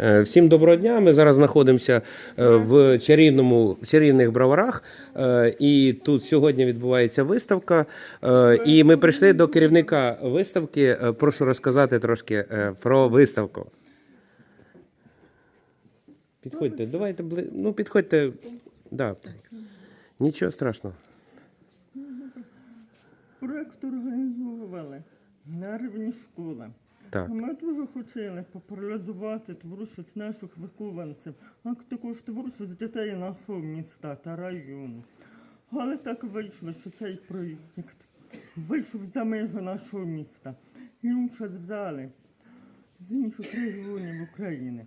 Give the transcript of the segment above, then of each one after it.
Е, Всім доброго дня. Ми зараз знаходимося е, в чарівному в чарівних броварах. Е, І тут сьогодні відбувається виставка. І ми прийшли до керівника виставки. Прошу розказати трошки про виставку. Підходьте, давайте ну підходьте. Да. Нічого страшного. Проект організовували на рівні. Так. Ми дуже хотіли популяризувати творчість наших вихованців, а також творчість дітей нашого міста та району. Але так вийшло, що цей проєкт вийшов за межі нашого міста. І участь взяли з інших регіонів України.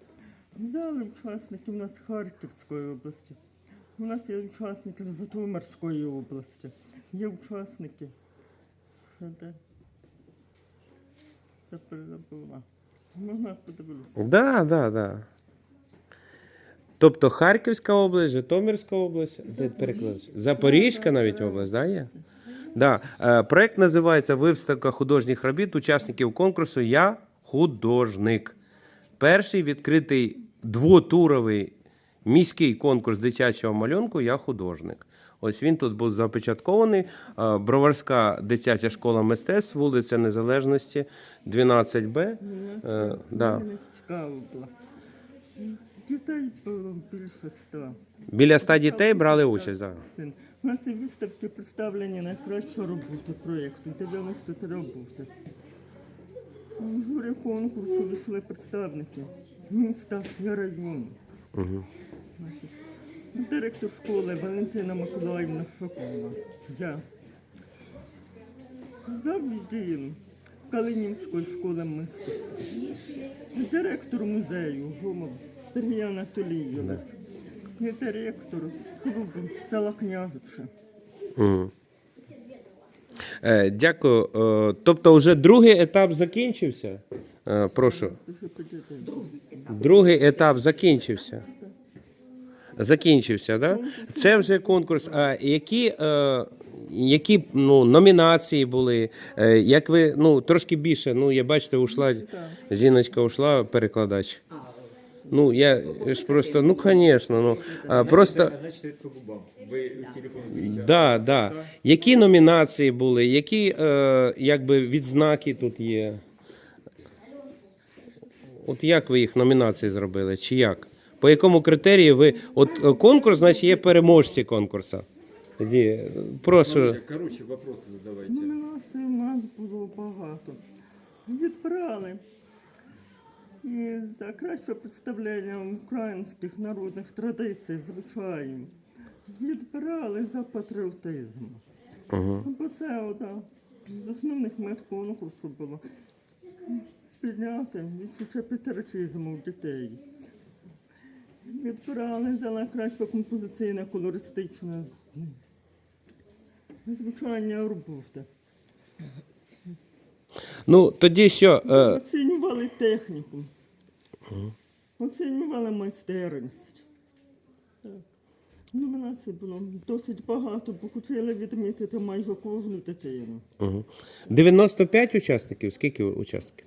Взяли учасники у нас Харківської області. У нас є учасники з Житомирської області. Є учасники. Що де? Це перебула. Можна подивитися. Да, да, да. Тобто Харківська область, Житомирська область, де перекладається? Запорізька навіть область, да, є? Да. Е, Проект називається Виставка художніх робіт учасників конкурсу Я художник. Перший відкритий двотуровий міський конкурс дитячого малюнку Я художник. Ось він тут був започаткований. Е, Броварська дитяча школа мистецтв, вулиця Незалежності, 12Б. Е, да. Дітей було більше ста. Біля ста дітей брали участь. Да. На цій виставці представлені найкращі роботи проєкту, 93 роботи. У журі конкурсу вийшли представники міста і району. Директор школи Валентина Миколаївна Шокова. Я. Завжди Калинівської школи мистецтв. Директор музею Гомов Сергій Анатолійович. Директор клубу села Княжича. Е, Дякую. Е, Тобто, вже другий етап закінчився. Е, Прошу. Другий етап закінчився. Закінчився, да? Це вже конкурс. А які, е, які ну, номінації були? Е, Як ви ну, трошки більше, ну, я бачите, ушла жіночка, ушла перекладач. Ну, я ж просто, ну, звісно, ну, а, просто. Телефон Да, да. Які номінації були, які е, якби відзнаки тут є? От як ви їх номінації зробили? Чи як? По якому критерію ви. От е, конкурс, значить, є переможці конкурсу. Тоді, е, прошу. Короче, вопросы задавайте. Номінацій у нас було багато. Відбирали. І за краще представлення українських народних традицій, звичаїв. Відбирали за патріотизм. Бо це одна з основних мет конкурсу було підняти відчуття патріотизму у дітей. Відбирали за найкраще композиційне колористичне звучання роботи. Ну, тоді що? Е, Оцінювали техніку. Оцінювали майстерність. Так. Номінацій було досить багато, бо хотіли відмітити майже кожну дитину. угу. 95 учасників? Скільки учасників?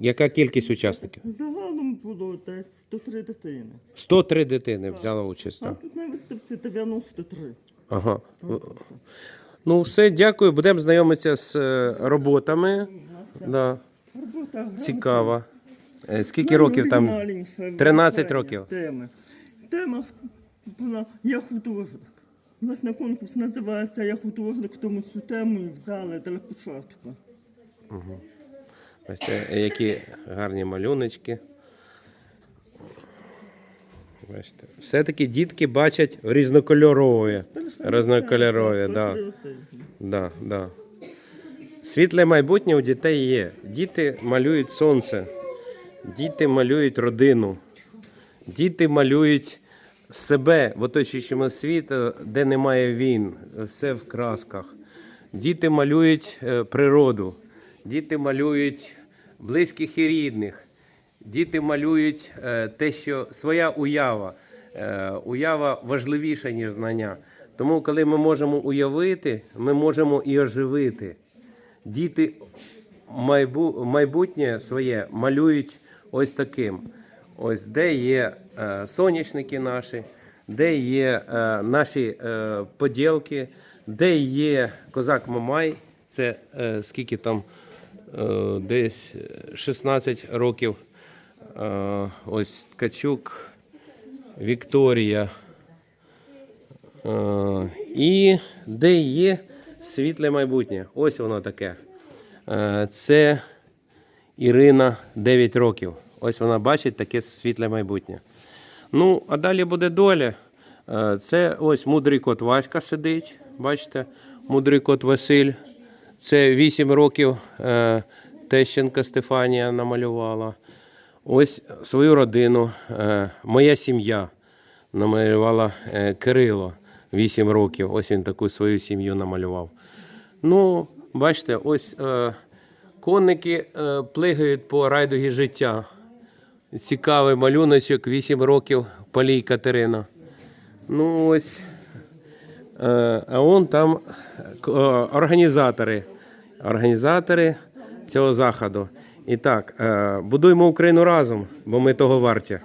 Яка кількість учасників? Загалом було десь 103 дитини. 103 дитини взяла участь. А Так? тут на виставці 93. Ага. Ну, все, дякую. Будемо знайомитися з е, роботами. Да. Робота. Цікаво. Е, Скільки років там? Найоригінальніше 13 років. Теми. Тема була Я художник. Власне, конкурс називається Я художник, тому цю тему і взяли для початку. Ось це, які гарні малюночки. Бачите. Все-таки дітки бачать різнокольорові. Різнокольорові, да. Да, да. Світле майбутнє у дітей є. Діти малюють сонце, діти малюють родину, діти малюють себе в оточуючому світі, де немає війн, все в красках. Діти малюють е, природу, діти малюють близьких і рідних, діти малюють е, те, що своя уява. Е, Уява важливіша, ніж знання. Тому, коли ми можемо уявити, ми можемо і оживити. Діти майбутнє своє малюють ось таким. Ось де є е, соняшники наші, де є наші поділки, де є козак Мамай, це скільки там десь 16 років. Е, ось Ткачук, Вікторія. Е, і де є світле майбутнє. Ось воно таке. Е, Це Ірина 9 років. Ось вона бачить таке світле майбутнє. Ну, а далі буде доля. Е, Це ось мудрий кот Васька сидить. Бачите, мудрий кот Василь. Це 8 років е, Тещенка Стефанія намалювала. Ось свою родину, е, моя сім'я намалювала е, Кирило 8 років. Ось він таку свою сім'ю намалював. Ну, бачите, ось конники плигають по райдугі життя. Цікавий малюночок, 8 років, Полій Катерина. Ну ось. Е, а он там е, організатори. Організатори цього заходу. І так, е, будуємо Україну разом, бо ми того варті.